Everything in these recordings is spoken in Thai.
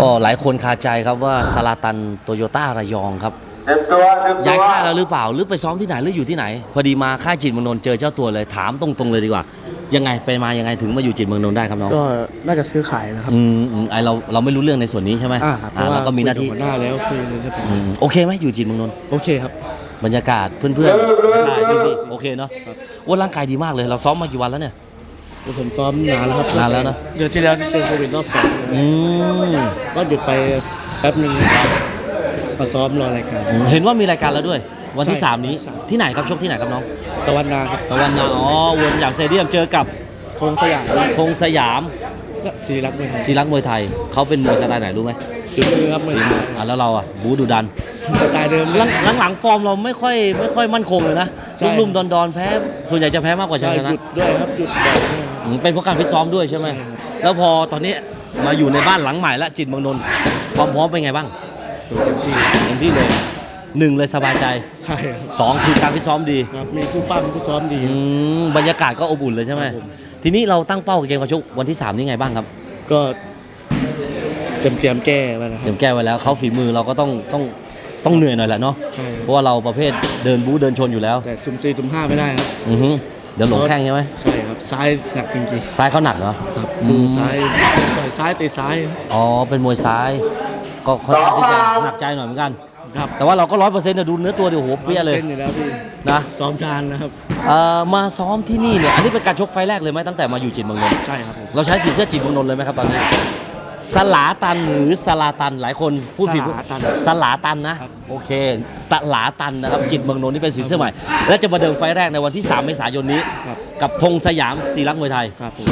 ก็หลายคนคาใจครับว่าซาลาตันโตโยต้าระยองครับเตรียมตัวเตรียมตัวย้ายค่ายแล้วหรือเปล่าหรือไปซ้อมที่ไหนหรืออยู่ที่ไหน พอดีมาค่ายจิตรเมืองนนท์เจอเจ้าตัวเลยถามตรงๆเลยดีกว่า ยังไงไปมายังไงถึงมาอยู่จิตรเมืองนนท์ได้ครับน้องก็น่าจะซื้อขายนะครับอืมอืมไอเราเราไม่รู้เรื่องในส่วนนี้ใช่ไหมอ่าครับอ่าเราก็มีหน้าที่คุยบหัวหน้าแล้วคุยเลยครับอืมโอเคไหมอยู่จิตรเมืองนนท์โอเคครับ บรรยากาศเพื่อนๆค่ายพี่ๆโอเคเนาะว่าร่างกายดีมากเลยเราซ้อมมากี่วันแล้วเนี่ย ผมซ้อมนานแล้วครับนานแล้วนะ เดือนที่แล้วที่เจอโควิดรอบสองอืมก็หยุดไปแป๊บหนึงมาซ้อมรอรายการ เห็นว่ามีรายการแล้วด้วย วันที่ ใช่3 นี้ สาม ที่ไหนครับชกที่ไหนครับน้องตะวันนาครับตะวันนาอ๋อวัวสยามสเตเดียมเจอกับธงสยามธงสยาม สีรักเมืองไทยศิรักษ์มวยไทยเขาเป็นมวยสไตล์ไหนรู้ไหมฝีมือครับเมืองไทยอะแล้วเราอะบูดูดันสไตล์เดิม หลังหลังหลังฟอร์มเราไม่ค่อยไม่ค่อยมั่นคงเลยนะใช่ ลุ่มๆดอนดอนๆแพ้ส่วนใหญ่จะแพ้มากกว่าชใช่นะหยุดด้วยครับหยุดบ่อยด้วยครับ อืมเป็นเพราะการฟิตซ้อมด้วยใช่ไหมใช่ครับ แล้วพอตอนนี้มาอยู่ในบ้านหลังใหม่และจิตรเมืองนนท์ความพร้อมเป็นไงบ้างตัวเต็มที่เต็มที่เลยหนึ่งเลยสบายใจใช่ครับสองคือการฟิตซ้อมดี ครับมีผู้ปั้มผู้ซ้อมดี อืมบรรยากาศก็อบอุ่นเลยใช่ไหมครับผม ทีนี้เราตั้งเป้าเกมกับชกวันที่ 3 นี่ไงบ้างครับก็เตรียมเตรียมแก้ไว้นะคเตรัรียบ มแก้ไว้แล้วเขาฝีมือเราก็ต้องต้องต้องเหนื่อยหน่อยแหละเนาะใช่ เพราะว่าเราประเภทเดินบู๊เดินชนอยู่แล้วแต่ซุ่มสี่ซุ่มห้าไม่ได้ครับ อือฮึเดี๋ยวหลงแข้งใช่ไหมใช่ครับ ซ้ายหนักจริงซ้ายเขาหนักเหรอ ๆครับอืมดูซ้ายต่อยซ้ายเตะซ้าย อ๋อ เป็นมวยซ้าย ก็ค่อนข้างที่จะหนักใจหน่อยเหมือนกัน ครับแต่ว่าเราก็ร้อยเปอร์เซ็นต์ดูเนื้อตัวเดี๋ยวโหเปี้ยเลยส้นอยู่แล้วพี่นะซ้อมนานนะครับ เอ่อมาซ้อมที่นี่เนี่ยอันนี้เป็นการชกไฟล์แรกเลยไหมตั้งแต่มาอยู่จิตรเมืองนนท์ใช่ครับผม เราใช้สีเสื้อจิตรเมืองนนท์เลยไหมครับตอนนี้สลาตันหรือสลาตันหลายคนพูดผิดสลาตันสลาตันนะครับ โอเคสลาตันนะครับจิตรเมืองนนท์นี่เป็นสีเสื้อใหม่ และจะมาเดินไฟล์แรกในวันที่ 3 เมษายนนี้ครับกับธงสยามศรีรักษ์มวยไทย ครับผม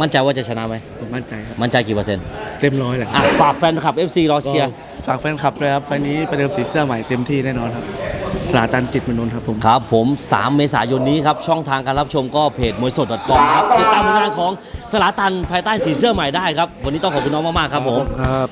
มั่นใจว่าจะชนะไหมผมมั่นใจครับมั่นใจกี่เปอร์เซ็นต์เต็มร้อยแหละอะฝากแฟนคลับ FC รอเชียร์ก็ฝากแฟนคลับเลยครับไฟล์นี้ประเดิมสีเสื้อใหม่เต็มที่แน่นอนครับสลาตันจิตมนนท์ครับผม ครับผม 3 เมษายนนี้ครับ ช่องทางการรับชมก็เพจมวยสด .com นะครับ ติดตามผลงานของสลาตันภายใต้สีเสื้อใหม่ได้ครับ วันนี้ต้องขอบคุณน้องมาก ๆ ครับผม ครับ